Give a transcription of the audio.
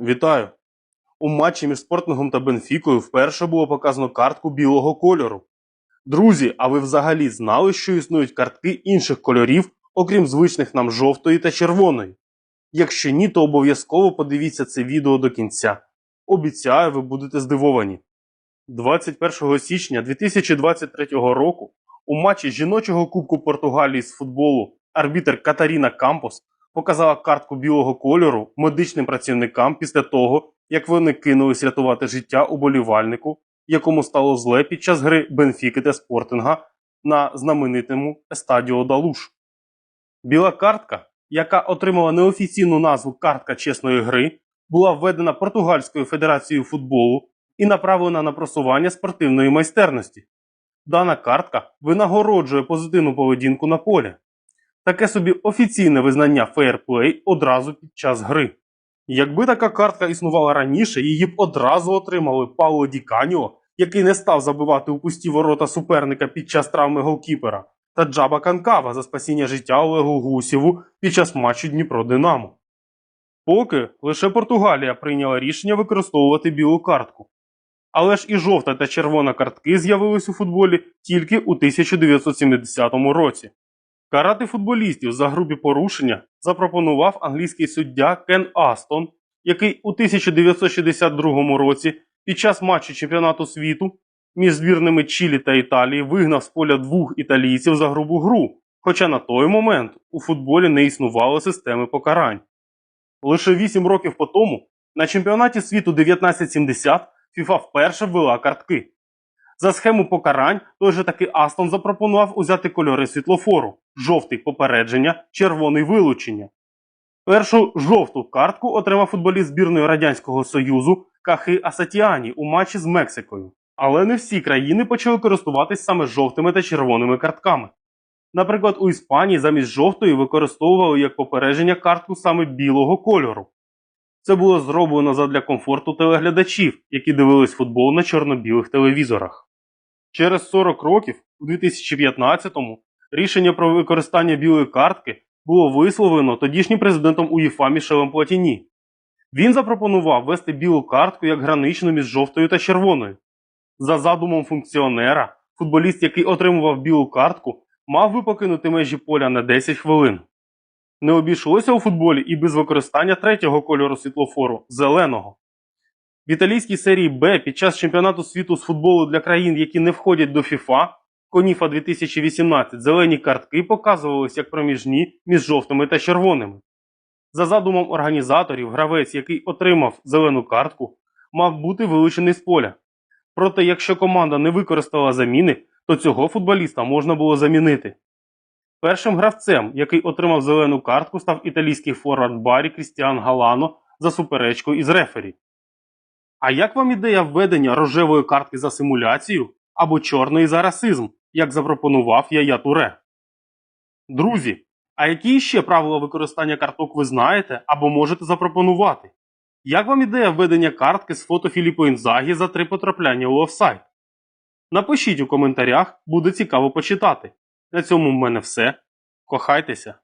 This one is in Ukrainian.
Вітаю! У матчі між спортингом та Бенфікою вперше було показано картку білого кольору. Друзі, а ви взагалі знали, що існують картки інших кольорів, окрім звичних нам жовтої та червоної? Якщо ні, то обов'язково подивіться це відео до кінця. Обіцяю, ви будете здивовані. 21 січня 2023 року у матчі жіночого Кубку Португалії з футболу арбітер Катаріна Кампос показала картку білого кольору медичним працівникам після того, як вони кинулись рятувати життя уболівальнику, якому стало зле під час гри Бенфіки та Спортинга на знаменитому Естадіо Далуш. Біла картка, яка отримала неофіційну назву Картка чесної гри, була введена Португальською федерацією футболу і направлена на просування спортивної майстерності. Дана картка винагороджує позитивну поведінку на полі. Таке собі офіційне визнання фейерплей одразу під час гри. Якби така картка існувала раніше, її б одразу отримали Пауло Ді Каніо, який не став забивати у пусті ворота суперника під час травми голкіпера, та Джаба Канкава за спасіння життя Олегу Гусєву під час матчу Дніпро Динамо. Поки лише Португалія прийняла рішення використовувати білу картку. Але ж і жовта та червона картки з'явились у футболі тільки у 1970 році. Карати футболістів за грубі порушення запропонував англійський суддя Кен Астон, який у 1962 році під час матчу чемпіонату світу між збірними Чилі та Італії вигнав з поля двох італійців за грубу гру, хоча на той момент у футболі не існувало системи покарань. Лише 8 років по тому на чемпіонаті світу 1970 ФІФА вперше ввела картки. За схему покарань той же таки Астон запропонував узяти кольори світлофору: жовтий попередження, червоний вилучення. Першу жовту картку отримав футболіст збірної Радянського Союзу Кахи Асатіані у матчі з Мексикою. Але не всі країни почали користуватись саме жовтими та червоними картками. Наприклад, у Іспанії замість жовтої використовували як попередження картку саме білого кольору. Це було зроблено задля комфорту телеглядачів, які дивились футбол на чорно-білих телевізорах. Через 40 років, у 2015-му, рішення про використання білої картки було висловлено тодішнім президентом УЄФА Мішелем Платіні. Він запропонував ввести білу картку як граничну між жовтою та червоною. За задумом функціонера, футболіст, який отримував білу картку, мав би покинути межі поля на 10 хвилин. Не обійшлося у футболі і без використання третього кольору світлофору зеленого. В італійській серії Б під час чемпіонату світу з футболу для країн, які не входять до ФІФА, Коніфа 2018, зелені картки показувалися як проміжні між жовтими та червоними. За задумом організаторів, гравець, який отримав зелену картку, мав бути вилучений з поля. Проте, якщо команда не використала заміни, то цього футболіста можна було замінити. Першим гравцем, який отримав зелену картку, став італійський форвард Барі Крістіан Галано за суперечкою із рефері. А як вам ідея введення рожевої картки за симуляцію або чорної за расизм, як запропонував Яя Туре? Друзі, а які ще правила використання карток ви знаєте або можете запропонувати? Як вам ідея введення картки з фото Філіппо Інзагі за три потрапляння у офсайд? Напишіть у коментарях, буде цікаво почитати. На цьому в мене все. Кохайтеся!